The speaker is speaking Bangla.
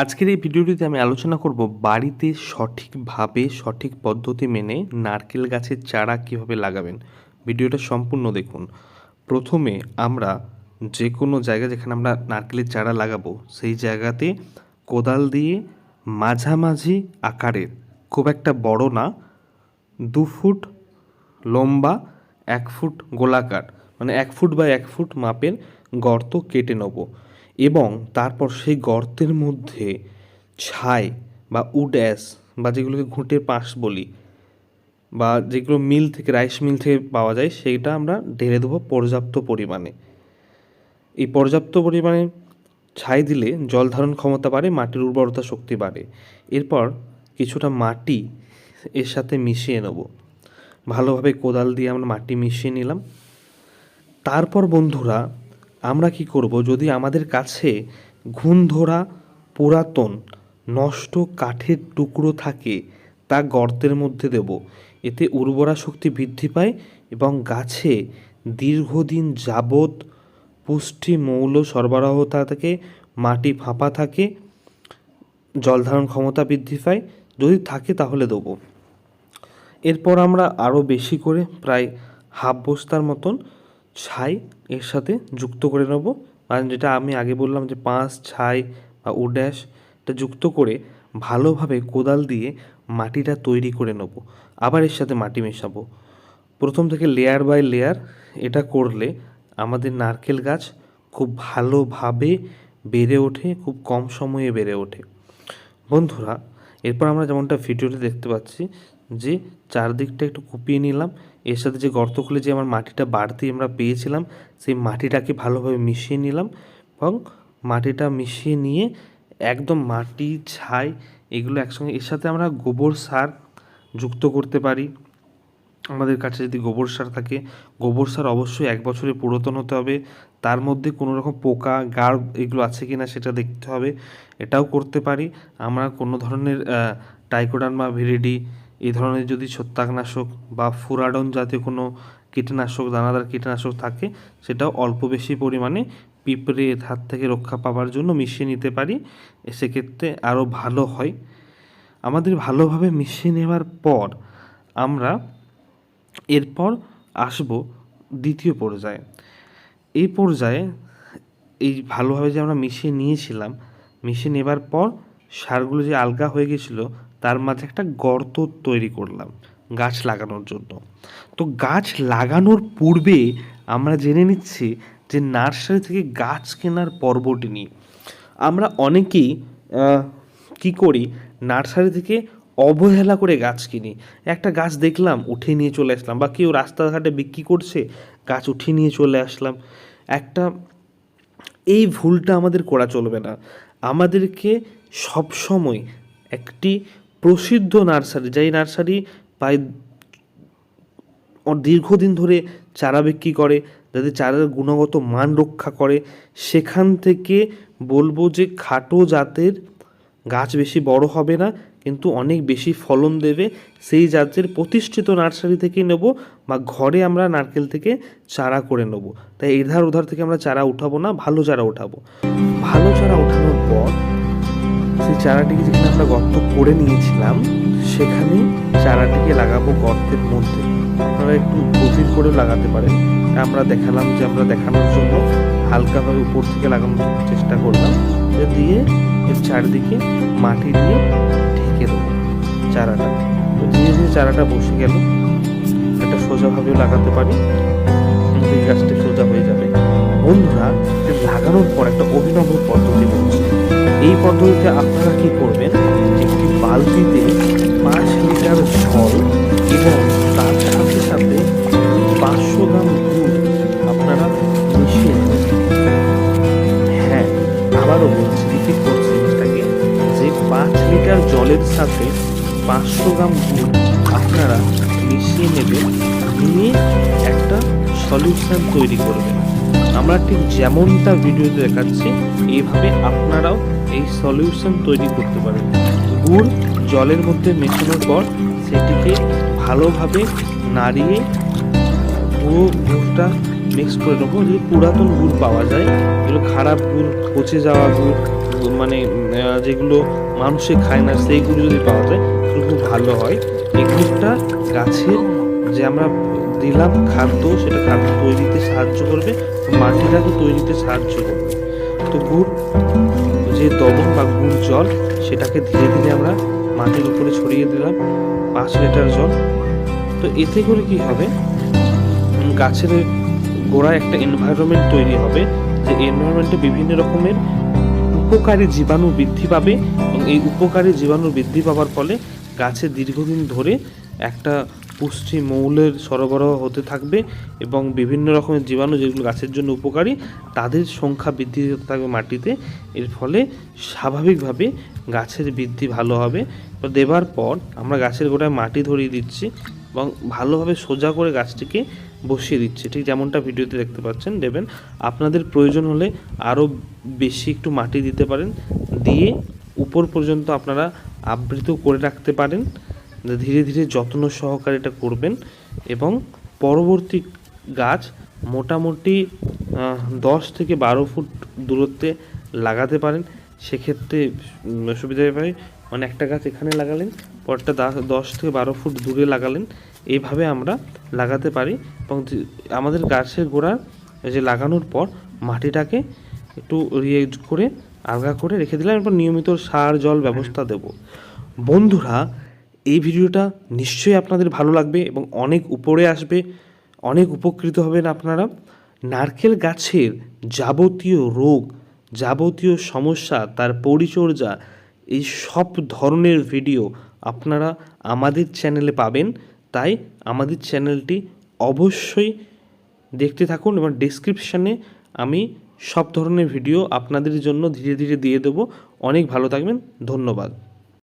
আজকের এই ভিডিওটিতে আমি আলোচনা করব বাড়িতে সঠিকভাবে সঠিক পদ্ধতি মেনে নারকেল গাছের চারা কীভাবে লাগাবেন। ভিডিওটা সম্পূর্ণ দেখুন। প্রথমে আমরা যে কোনো জায়গা যেখানে আমরা নারকেলের চারা লাগাবো, সেই জায়গাতে কোদাল দিয়ে মাঝামাঝি আকারের খুব একটা বড় না, দু ফুট লম্বা, এক ফুট গোলাকার মানে এক ফুট বা এক ফুট মাপের গর্ত কেটে নেব। এবং তারপর সেই গর্তের মধ্যে ছাই বা উড অ্যাস বা যেগুলোকে ঘুঁটে পাশ বলি বা যেগুলো মিল থেকে, রাইস মিল থেকে পাওয়া যায়, সেইটা আমরা ঢেলে দেবো পর্যাপ্ত পরিমাণে। এই পর্যাপ্ত পরিমাণে ছাই দিলে জল ধারণ ক্ষমতা বাড়ে, মাটির উর্বরতা শক্তি বাড়ে। এরপর কিছুটা মাটি এর সাথে মিশিয়ে নেব। ভালোভাবে কোদাল দিয়ে আমরা মাটি মিশিয়ে নিলাম। তারপর বন্ধুরা আমরা কি করব যদি আমাদের কাছে ঘুণ ধরা পুরাতন, নষ্ট কাঠের টুকরো থাকে, তা গর্তের মধ্যে দেব। এতে উর্বরা শক্তি বৃদ্ধি পায় এবং গাছে দীর্ঘদিন যাবৎ পুষ্টি মৌল সরবরাহ থাকে মাটি ফাঁপা থাকে, জল ধারণ ক্ষমতা বৃদ্ধি পায়। যদি থাকে তাহলে দেবো। এরপর আমরা আরও বেশি করে প্রায় হাফ বস্তার মতন ছাই এর সাথে যুক্ত করে নেব। আর যেটা আমি আগে বললাম যে পাঁচ, ছাই বা উড্যাশ, এটা যুক্ত করে ভালোভাবে কোদাল দিয়ে মাটিটা তৈরি করে নেব। আবার এর সাথে মাটি মেশাবো। প্রথম থেকে লেয়ার বাই লেয়ার এটা করলে আমাদের নারকেল গাছ খুব ভালোভাবে বেড়ে ওঠে, খুব কম সময়ে বেড়ে ওঠে। বন্ধুরা, এরপর আমরা যেমনটা ভিডিওতে দেখতে পাচ্ছি যে চারদিকটা একটু কুপিয়ে নিলাম। এর সাথে যে গর্ত খুলে যে আমার মাটিটা বাড়তি আমরা পেয়েছিলাম, সেই মাটিটাকে ভালোভাবে মিশিয়ে নিলাম এবং মাটিটা মিশিয়ে নিয়ে একদম মাটি, ছাই এগুলো একসঙ্গে, এর সাথে আমরা গোবর সার যুক্ত করতে পারি। আমাদের কাছে যদি গোবর সার থাকে, গোবর সার অবশ্যই এক বছরে পুরাতন হতে হবে। তার মধ্যে কোনো রকম পোকা, গাড় এগুলো আছে কি না সেটা দেখতে হবে। এটাও করতে পারি। আমরা কোনো ধরনের টাইকোডান বা ভিরিডি এই ধরনের যদি ছত্রাকনাশক বা ফুরাডন জাতীয় কোনো কীটনাশক, দানাদার কীটনাশক থাকে, সেটাও অল্প বেশি পরিমাণে পিঁপড়ে হাত থেকে রক্ষা পাওয়ার জন্য মিশিয়ে নিতে পারি। সেক্ষেত্রে আরও ভালো হয়। আমাদের ভালোভাবে মিশিয়ে নেওয়ার পর আমরা এরপর আসব দ্বিতীয় পর্যায়ে। এই পর্যায়ে এই ভালোভাবে যে আমরা মিশিয়ে নিয়েছিলাম, মিশিয়ে নেবার পর সারগুলো যে আলগা হয়ে গেছিল তার মাঝে একটা গর্ত তৈরি করলাম গাছ লাগানোর জন্য। তো গাছ লাগানোর পূর্বে আমরা জেনে নিচ্ছি যে নার্সারি থেকে গাছ কেনার পর্বটি নিয়ে। আমরা অনেকেই কি করি, নার্সারি থেকে অবহেলা করে গাছ কিনি। একটা গাছ দেখলাম, উঠে নিয়ে চলে আসলাম বা কেউ রাস্তাঘাটে বিক্রি করছে, গাছ উঠে নিয়ে চলে আসলাম। একটা, এই ভুলটা আমাদের করা চলবে না। আমাদেরকে সবসময় একটি প্রসিদ্ধ নার্সারি, যেই নার্সারি প্রায় দীর্ঘদিন ধরে চারা বিক্রি করে যাদের চারার গুণগত মান রক্ষা করে, সেখান থেকে বলব যে খাটো জাতের গাছ বেশি বড় হবে না, কিন্তু অনেক বেশি ফলন দেবে। সেই জাতের প্রতিষ্ঠিত নার্সারি থেকে নেব বা ঘরে আমরা নারকেল থেকে চারা করে নেব। তাই এধার ওধার থেকে আমরা চারা উঠাবো না, ভালো চারা উঠাবো। ভালো চারা সেই চারাটিকে যেখানে আমরা গর্ত করে নিয়েছিলাম, সেখানে চারাটিকে লাগাবো গর্তের মধ্যে। আপনারা একটু গভীর করে লাগাতে পারেন। আমরা দেখালাম যে আমরা দেখানোর জন্য হালকাভাবে উপর থেকে লাগানোর চেষ্টা করলাম। দিয়ে এর চারিদিকে মাটি দিয়ে ঢেকে দেবো চারাটা। তো ধীরে ধীরে চারাটা বসে গেল। এটা সোজাভাবেও লাগাতে পারি। গাছটা সোজা হয়ে যাবে। বন্ধুরা লাগানোর পর একটা পদ্ধতিতে আপনারা কি করবেন? একটি বালতিতে পাঁচ লিটার জল এবং তার সাথে সাথে পাঁচশো গ্রাম দুধ আপনারা মিশিয়ে হ্যাঁ আবারও বলছি করছি জিনিসটাকে যে পাঁচ লিটার জলের সাথে পাঁচশো গ্রাম দুধ আপনারা মিশিয়ে নেবেন, নিয়ে একটা সলিউশন তৈরি করবেন। আমরা ঠিক যেমনটা ভিডিওতে দেখাচ্ছি এইভাবে আপনারাও এই সলিউশন তৈরি করতে পারেন গুড় জলের মধ্যে মেশানোর পর সেটিকে ভালোভাবে নাড়িয়ে পুরো গুড়টা মিক্স করে নেব। যে পুরাতন গুড় পাওয়া যায় এগুলো খারাপ গুড়, পচে যাওয়া গুড় মানে যেগুলো মানুষে খায় না সেইগুলো যদি পাওয়া যায়, তাহলে খুব ভালো হয়। এগুলোটা গাছের যে আমরা দিলাম খাদ্য, সেটা খাদ্য তৈরিতে সাহায্য করবে, মাটিটাকে তৈরিতে সাহায্য করবে। তো গুড় যে দমন বা গুড় জল, সেটাকে ধীরে ধীরে আমরা মাটির উপরে ছড়িয়ে দিলাম, পাঁচ লিটার জল। তো এতে করে কি হবে? গাছের গোড়ায় একটা এনভায়রনমেন্ট তৈরি হবে, যে এনভায়রনমেন্টে বিভিন্ন রকমের উপকারী জীবাণু বৃদ্ধি পাবে এবং এই উপকারী জীবাণু বৃদ্ধি পাওয়ার ফলে গাছে দীর্ঘদিন ধরে একটা পুষ্টি মৌলের সরবরাহ হতে থাকবে এবং বিভিন্ন রকমের জীবাণু যেগুলো গাছের জন্য উপকারী, তাদের সংখ্যা বৃদ্ধি হতে থাকবে মাটিতে। এর ফলে স্বাভাবিকভাবে গাছের বৃদ্ধি ভালো হবে। তো দেবার পর আমরা গাছের গোড়ায় মাটি ধরিয়ে দিচ্ছি এবং ভালোভাবে সোজা করে গাছটিকে বসিয়ে দিচ্ছি। ঠিক যেমনটা ভিডিওতে দেখতে পাচ্ছেন, দেবেন, আপনাদের প্রয়োজন হলে আরও বেশি একটু মাটি দিতে পারেন। দিয়ে উপর পর্যন্ত আপনারা আবৃত করে রাখতে পারেন। ধীরে ধীরে যত্ন সহকারে এটা করবেন এবং পরবর্তী গাছ মোটামুটি দশ থেকে বারো ফুট দূরত্বে লাগাতে পারেন। সেক্ষেত্রে সুবিধা হবে মানে একটা গাছ এখানে লাগালেন, পরটা দশ থেকে বারো ফুট দূরে লাগালেন, এইভাবে আমরা লাগাতে পারি এবং আমাদের গাছের গোড়া যে লাগানোর পর মাটিটাকে একটু ইয়ে করে, আলগা করে রেখে দিলাম এরপর নিয়মিত সার, জল ব্যবস্থা দেব। বন্ধুরা এই ভিডিওটা নিশ্চয়ই আপনাদের ভালো লাগবে এবং অনেক উপরে আসবে, অনেক উপকৃত হবেন আপনারা। নারকেল গাছের যাবতীয় রোগ, যাবতীয় সমস্যা, তার পরিচর্যা, এই সব ধরনের ভিডিও আপনারা আমাদের চ্যানেলে পাবেন। তাই আমাদের চ্যানেলটি অবশ্যই দেখতে থাকুন এবং ডিসক্রিপশানে আমি সব ধরনের ভিডিও আপনাদের জন্য ধীরে ধীরে দিয়ে দেবো। অনেক ভালো থাকবেন, ধন্যবাদ।